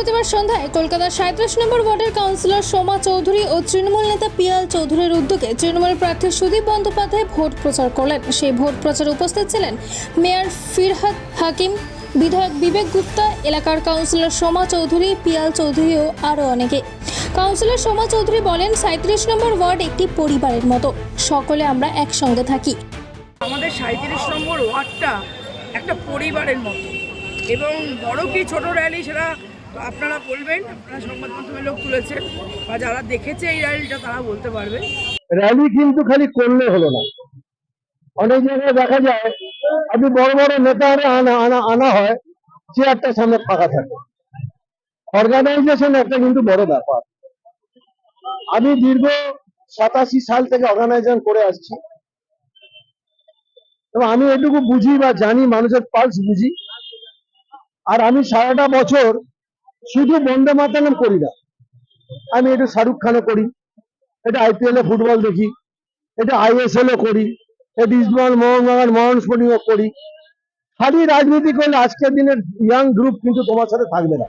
সন্ধ্যায় কলকাতার সাঁত্রিশ নম্বর ওয়ার্ডের কাউন্সিলর সোমা চৌধুরী ও তৃণমূল নেতা পিয়াল চৌধুরীর উদ্যোগে তৃণমূল প্রার্থী সুদীপ বন্দ্যোপাধ্যায় ভোট প্রচার করলেন। সেই ভোট প্রচারে উপস্থিত ছিলেন মেয়র ফিরহাদ হাকিম, বিধায়ক বিবেক গুপ্তা, এলাকার কাউন্সিলর সোমা চৌধুরী, পিয়াল চৌধুরী ও আরও অনেকে। কাউন্সিলর সোমা চৌধুরী বলেন, সাঁত্রিশ নম্বর ওয়ার্ড একটি পরিবারের মতো। সকলে আমরা একসঙ্গে থাকি। আমাদের সাঁত্রিশ নম্বর ওয়ার্ডটা একটা পরিবারের মতো। এবং বড় কি ছোট র্যালি সেটা আপনারা বলবেন, আপনারা সংবাদ মাধ্যমে লোক তুলেছেন, বা যারা দেখেছে এই র্যালিটা তারা বলতে পারবে। র্যালি কিন্তু খালি করলে হলো না। অনেক জায়গায় দেখা যায় আপনি বড় বড় নেতারা আনা আনা আনা হয় চেয়ারটা সামনে ফাঁকা থাকে। অর্গানাইজেশন একটা কিন্তু বড় ব্যাপার। আমি দীর্ঘ সাতাশি সাল থেকে অর্গানাইজেশন করে আসছি। এবং আমি এটুকু বুঝি বা জানি, মানুষের পালস বুঝি। আর আমি সারাটা বছর শুধু বন্দে মাতালাম করি না। আমি একটু শাহরুখ খানও করি এটা আইপিএল এ ফুটবল দেখি এটা আইএসএল ও করি এটা ইস্টবেঙ্গল মোহনবাগান মোহন স্পোর্টিং করি। খালি রাজনীতি করলে আজকের দিনের ইয়াং গ্রুপ কিন্তু তোমার সাথে থাকবে না।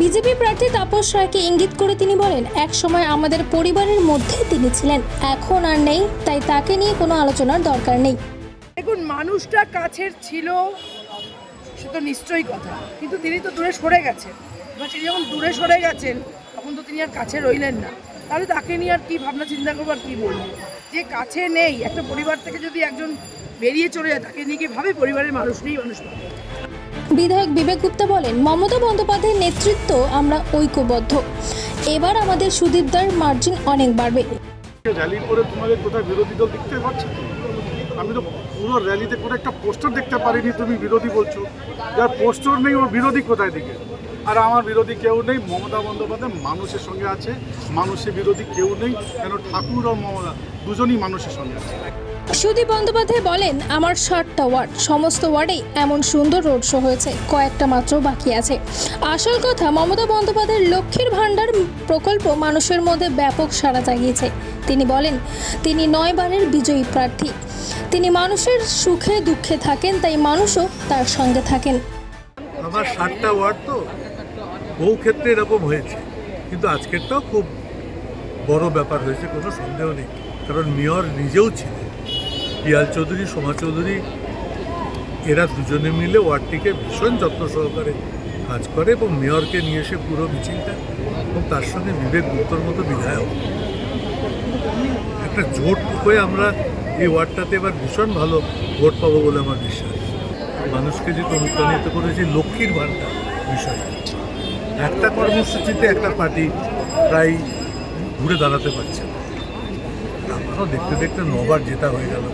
বিজেপি প্রার্থী তাপস রায়কে ইঙ্গিত করে তিনি বলেন এক সময় আমাদের পরিবারের মধ্যে তিনি ছিলেন এখন আর নেই তাই তাকে নিয়ে কোনো আলোচনার দরকার নেই। দেখুন মানুষটা কাছের ছিল নিশ্চয়ই কথা। কিন্তু তিনি তো দূরে সরে গেছেন। এবার তিনি যখন দূরে সরে গেছেন তখন তো তিনি আর কাছে রইলেন না। তাহলে তাকে নিয়ে আর কি ভাবনা চিন্তা করব আর কি বলব? যে কাছে নেই একটা পরিবার থেকে যদি একজন বেরিয়ে চলে যায় তাকে নিয়ে কি ভাবে পরিবারের মানুষ নেই মানুষ বিধায়ক বিবেক গুপ্তা বলেন মমতা বন্দ্যোপাধ্যায়ের নেতৃত্ব আমরা ঐক্যবদ্ধ। এবার আমাদের সুদীপদার মার্জিন অনেক বাড়বে। তোমাদের কোথায় বিরোধী দল দেখতে পাচ্ছ আমি তো পুরো র্যালিতে কোনো একটা পোস্টার দেখতে পারিনি, তুমি বিরোধী বলছো। যার পোস্টার নেই, ওর বিরোধী কোথায় দিকে আর আমার বিরোধী কেউ নেই মমতা বন্দ্যোপাধ্যায় মানুষের সঙ্গে আছে মানুষের বিরোধী কেউ নেই কেন ঠাকুর আর মমতা দুজনই মানুষের সঙ্গে আছে। সুদীপ বন্দ্যোপাধ্যায় বলেন আমার ষাটটা ওয়ার্ড সমস্ত ওয়ার্ডেই এমন সুন্দর রোড শো হয়েছে কয়েকটা মাত্র বাকি আছে। আসল কথা মমতা বন্দ্যোপাধ্যায়ের লক্ষ্মীর ভাণ্ডার প্রকল্প মানুষের মধ্যে ব্যাপক সাড়া জাগিয়েছে। তিনি বলেন তিনি নয় বারের বিজয়ী প্রার্থী। তিনি মানুষের সুখে দুঃখে থাকেন তাই মানুষও তার সঙ্গে থাকেন। আমার ষাটটা ওয়ার্ড তো। বহু ক্ষেত্রে এরকম হয়েছে। কিন্তু আজকেরটাও খুব বড় ব্যাপার হয়েছে, কোনো সন্দেহ নেই। কারণ মেয়র নিজেও ছিলেন। পিয়াল চৌধুরী, সোমা চৌধুরী, এরা দুজনে মিলে ওয়ার্ডটিকে ভীষণ যত্ন সহকারে কাজ করে এবং মেয়রকে নিয়ে এসে পুরো মিছিলটা এবং তার সঙ্গে বিবেক গুপ্তর মতো বিধায়ক। একটা জোট হয়ে আমরা এই ওয়ার্ডটাতে এবার ভীষণ ভালো ভোট পাবো বলে আমার বিশ্বাস। মানুষকে যেটা অনুপ্রাণিত করেছে লক্ষ্মীর ভাণ্ডার বিষয় একটা কর্মসূচিতে একটা পার্টি প্রায় ঘুরে দাঁড়াতে পারছে না। আমারও দেখতে দেখতে নবার জেতা হয়ে গেল।